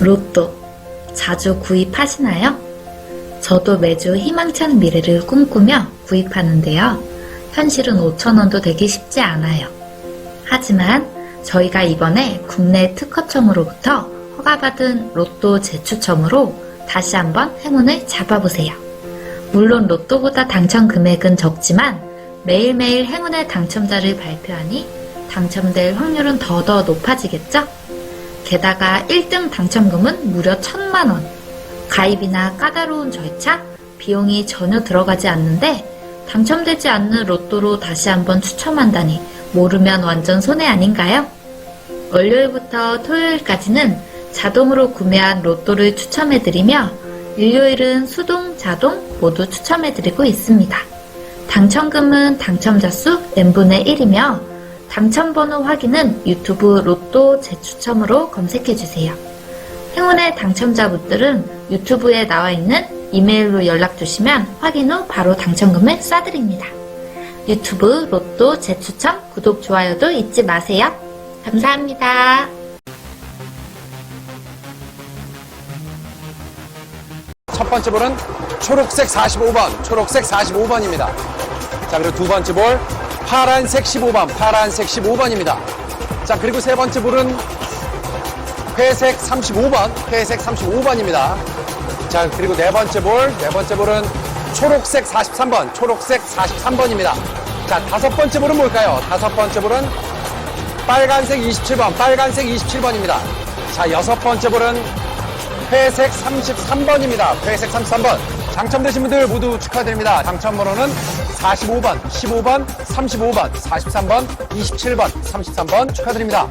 로또 자주 구입하시나요? 저도 매주 희망찬 미래를 꿈꾸며 구입하는데요. 현실은 5천원도 되기 쉽지 않아요. 하지만 저희가 이번에 국내 특허청으로부터 허가받은 로또 재추첨으로 다시 한번 행운을 잡아보세요. 물론 로또보다 당첨 금액은 적지만 매일매일 행운의 당첨자를 발표하니 당첨될 확률은 더더 높아지겠죠? 게다가 1등 당첨금은 무려 1천만원. 가입이나 까다로운 절차, 비용이 전혀 들어가지 않는데 당첨되지 않는 로또로 다시 한번 추첨한다니 모르면 완전 손해 아닌가요? 월요일부터 토요일까지는 자동으로 구매한 로또를 추첨해드리며 일요일은 수동, 자동 모두 추첨해드리고 있습니다. 당첨금은 당첨자 수 n분의 1이며 당첨번호 확인은 유튜브 로또 재추첨으로 검색해주세요. 행운의 당첨자 분들은 유튜브에 나와 있는 이메일로 연락 주시면 확인 후 바로 당첨금을 쏴드립니다. 유튜브 로또 재추첨 구독, 좋아요도 잊지 마세요. 감사합니다. 첫 번째 볼은 초록색 45번, 초록색 45번입니다. 자, 그리고 두 번째 볼, 파란색 15번, 파란색 15번입니다. 자, 그리고 세 번째 볼은 회색 35번, 회색 35번입니다. 자, 그리고 네 번째 볼, 네 번째 볼은 초록색 43번, 초록색 43번입니다. 자, 다섯 번째 볼은 뭘까요? 다섯 번째 볼은 빨간색 27번, 빨간색 27번입니다. 자, 여섯 번째 볼은 회색 33번입니다. 회색 33번. 당첨되신 분들 모두 축하드립니다. 당첨 번호는 45번, 15번, 35번, 43번, 27번, 33번 축하드립니다.